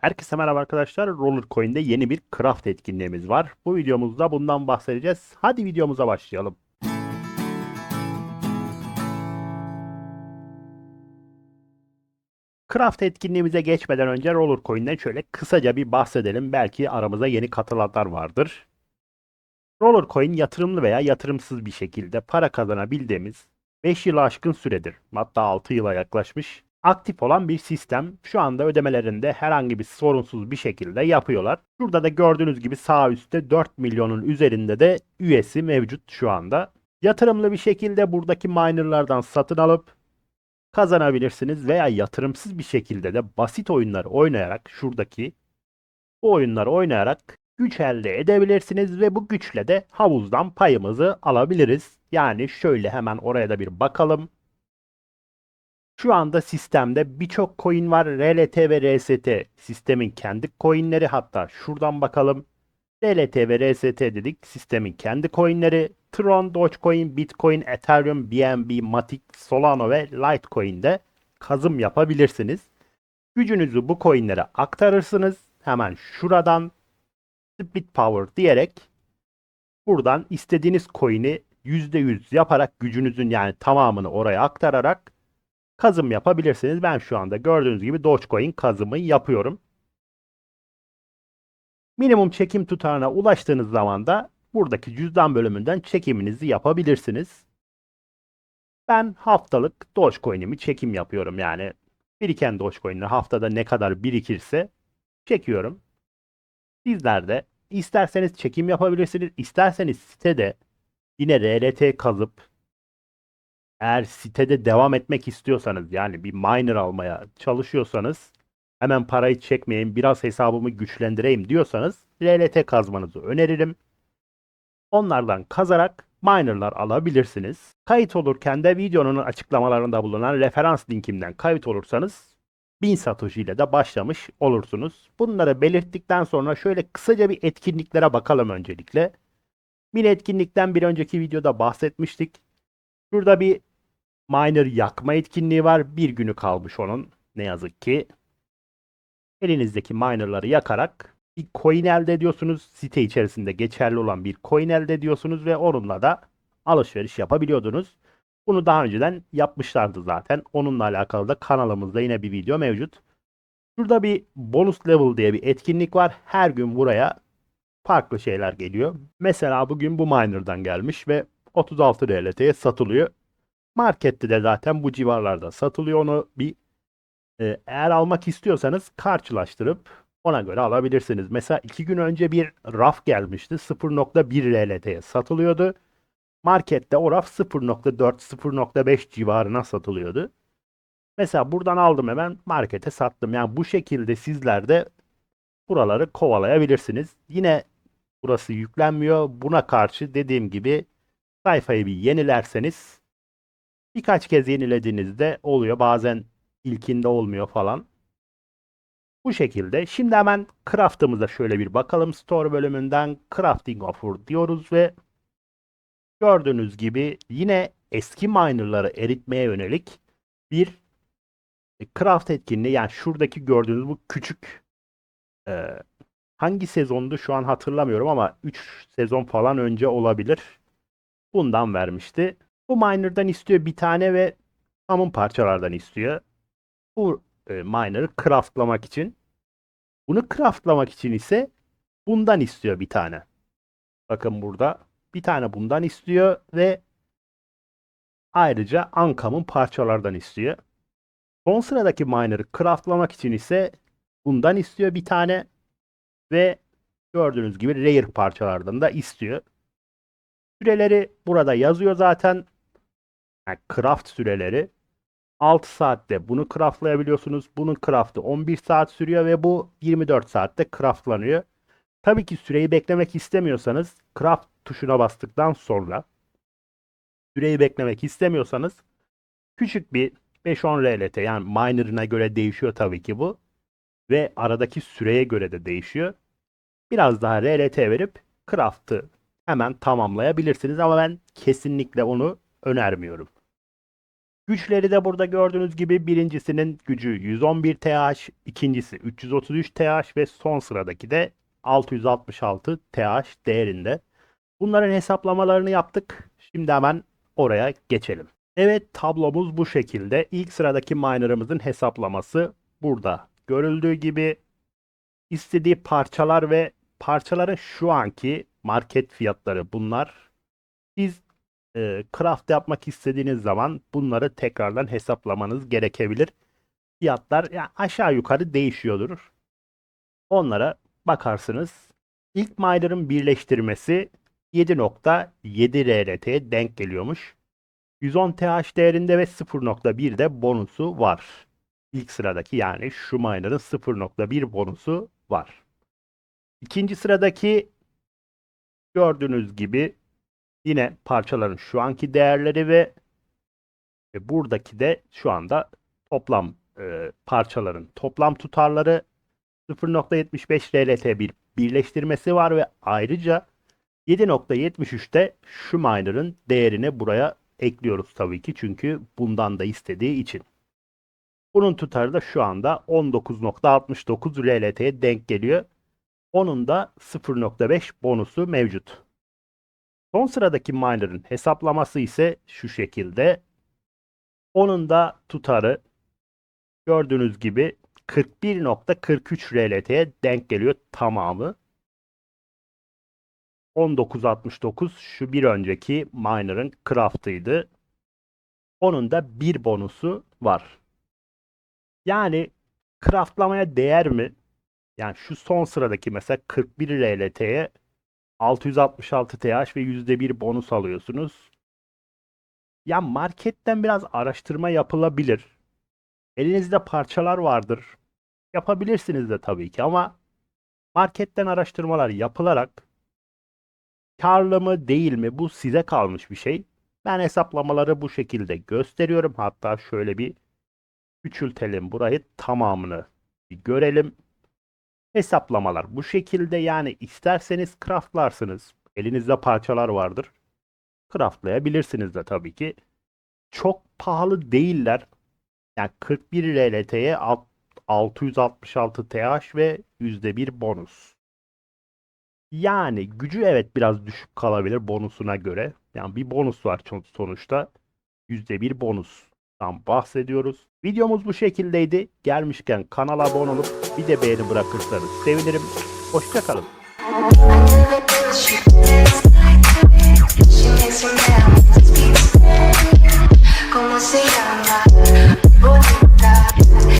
Herkese merhaba arkadaşlar. Roller Coin'de yeni bir craft etkinliğimiz var. Bu videomuzda bundan bahsedeceğiz. Hadi videomuza başlayalım. Craft etkinliğimize geçmeden önce Roller Coin'den şöyle kısaca bir bahsedelim. Belki aramıza yeni katılanlar vardır. Roller Coin yatırımlı veya yatırımsız bir şekilde para kazanabildiğimiz 5 yılı aşkın süredir. Hatta 6 yıla yaklaşmış aktif olan bir sistem. Şu anda ödemelerinde herhangi bir sorunsuz bir şekilde yapıyorlar. Şurada da gördüğünüz gibi sağ üstte 4 milyonun üzerinde de üyesi mevcut şu anda. Yatırımlı bir şekilde buradaki minerlardan satın alıp kazanabilirsiniz veya yatırımsız bir şekilde de basit oyunlar oynayarak şuradaki bu oyunları oynayarak güç elde edebilirsiniz ve bu güçle de havuzdan payımızı alabiliriz. Yani şöyle hemen oraya da bir bakalım. Şu anda sistemde birçok coin var. RLT ve RST sistemin kendi coinleri. Hatta şuradan bakalım. RLT ve RST dedik. Sistemin kendi coinleri. Tron, Dogecoin, Bitcoin, Ethereum, BNB, Matic, Solana ve Litecoin'de kazım yapabilirsiniz. Gücünüzü bu coinlere aktarırsınız. Hemen şuradan Split Power diyerek buradan istediğiniz coin'i %100 yaparak gücünüzün yani tamamını oraya aktararak kazım yapabilirsiniz. Ben şu anda gördüğünüz gibi Dogecoin kazımı yapıyorum. Minimum çekim tutarına ulaştığınız zaman da buradaki cüzdan bölümünden çekiminizi yapabilirsiniz. Ben haftalık Dogecoin'imi çekim yapıyorum. Yani biriken Dogecoin'ler haftada ne kadar birikirse çekiyorum. Sizler de isterseniz çekim yapabilirsiniz. isterseniz sitede yine RLT kazıp eğer sitede devam etmek istiyorsanız yani bir miner almaya çalışıyorsanız hemen parayı çekmeyin biraz hesabımı güçlendireyim diyorsanız RLT kazmanızı öneririm. Onlardan kazarak minerlar alabilirsiniz. Kayıt olurken de videonun açıklamalarında bulunan referans linkimden kayıt olursanız 1000 Satoshi ile de başlamış olursunuz. Bunları belirttikten sonra şöyle kısaca bir etkinliklere bakalım öncelikle. Bir etkinlikten bir önceki videoda bahsetmiştik. Şurada bir miner yakma etkinliği var. Bir günü kalmış onun. Ne yazık ki. Elinizdeki minerları yakarak bir coin elde ediyorsunuz. Site içerisinde geçerli olan bir coin elde ediyorsunuz ve onunla da alışveriş yapabiliyordunuz. Bunu daha önceden yapmışlardı zaten. Onunla alakalı da kanalımızda yine bir video mevcut. Şurada bir bonus level diye bir etkinlik var. Her gün buraya farklı şeyler geliyor. Mesela bugün bu miner'dan gelmiş ve 36 RLT'ye satılıyor. Markette de zaten bu civarlarda satılıyor. Onu bir e, eğer almak istiyorsanız karşılaştırıp ona göre alabilirsiniz. Mesela iki gün önce bir raf gelmişti. 0.1 RLT'ye satılıyordu. Markette o raf 0.4-0.5 civarına satılıyordu. Mesela buradan aldım hemen markete sattım. Yani bu şekilde sizler de buraları kovalayabilirsiniz. Yine burası yüklenmiyor. Buna karşı dediğim gibi sayfayı bir yenilerseniz birkaç kez yenilediğinizde oluyor. Bazen ilkinde olmuyor falan. Bu şekilde. Şimdi hemen craft'ımıza şöyle bir bakalım. Store bölümünden crafting offer diyoruz ve gördüğünüz gibi yine eski minerları eritmeye yönelik bir craft etkinliği. Yani şuradaki gördüğünüz bu küçük e, hangi sezondu şu an hatırlamıyorum ama 3 sezon falan önce olabilir. Bundan vermişti. Bu miner'dan istiyor bir tane ve common parçalardan istiyor. Bu e, miner'ı craftlamak için. Bunu craftlamak için ise bundan istiyor bir tane. Bakın burada bir tane bundan istiyor ve ayrıca uncommon parçalardan istiyor. Son sıradaki miner'ı craftlamak için ise bundan istiyor bir tane ve gördüğünüz gibi rare parçalardan da istiyor. Süreleri burada yazıyor zaten. Yani craft süreleri 6 saatte bunu craftlayabiliyorsunuz. Bunun craftı 11 saat sürüyor ve bu 24 saatte craftlanıyor. Tabii ki süreyi beklemek istemiyorsanız craft tuşuna bastıktan sonra süreyi beklemek istemiyorsanız küçük bir 5-10 RLT yani miner'ına göre değişiyor tabii ki bu. Ve aradaki süreye göre de değişiyor. Biraz daha RLT verip craft'ı hemen tamamlayabilirsiniz ama ben kesinlikle onu önermiyorum. Güçleri de burada gördüğünüz gibi birincisinin gücü 111 TH, ikincisi 333 TH ve son sıradaki de 666 TH değerinde. Bunların hesaplamalarını yaptık. Şimdi hemen oraya geçelim. Evet tablomuz bu şekilde. İlk sıradaki miner'ımızın hesaplaması burada. Görüldüğü gibi istediği parçalar ve parçaların şu anki market fiyatları bunlar. Siz e, craft yapmak istediğiniz zaman bunları tekrardan hesaplamanız gerekebilir. Fiyatlar yani aşağı yukarı değişiyordur. Onlara bakarsınız. İlk miner'ın birleştirmesi 7.7 RLT'ye denk geliyormuş. 110 TH değerinde ve 0.1 de bonusu var. İlk sıradaki yani şu miner'ın 0.1 bonusu var. İkinci sıradaki gördüğünüz gibi yine parçaların şu anki değerleri ve, buradaki de şu anda toplam e, parçaların toplam tutarları 0.75 RLT bir birleştirmesi var ve ayrıca 7.73'te şu miner'ın değerini buraya ekliyoruz tabii ki çünkü bundan da istediği için. Bunun tutarı da şu anda 19.69 RLT'ye denk geliyor. Onun da 0.5 bonusu mevcut. Son sıradaki miner'ın hesaplaması ise şu şekilde. Onun da tutarı gördüğünüz gibi 41.43 RLT'ye denk geliyor tamamı. 1969 şu bir önceki miner'ın craft'ıydı. Onun da bir bonusu var. Yani craftlamaya değer mi? Yani şu son sıradaki mesela 41 RLT'ye 666 TH ve %1 bonus alıyorsunuz. Ya marketten biraz araştırma yapılabilir. Elinizde parçalar vardır. Yapabilirsiniz de tabii ki ama marketten araştırmalar yapılarak karlı mı değil mi bu size kalmış bir şey. Ben hesaplamaları bu şekilde gösteriyorum. Hatta şöyle bir küçültelim burayı tamamını bir görelim. Hesaplamalar bu şekilde yani isterseniz craftlarsınız. Elinizde parçalar vardır. Craftlayabilirsiniz de tabii ki. Çok pahalı değiller. Yani 41 RLT'ye 666 TH ve %1 bonus. Yani gücü evet biraz düşük kalabilir bonusuna göre. Yani bir bonus var sonuçta. %1 bonustan bahsediyoruz. Videomuz bu şekildeydi. Gelmişken kanala abone olup bir de beğeni bırakırsanız sevinirim. Hoşçakalın. ¿Cómo se llama?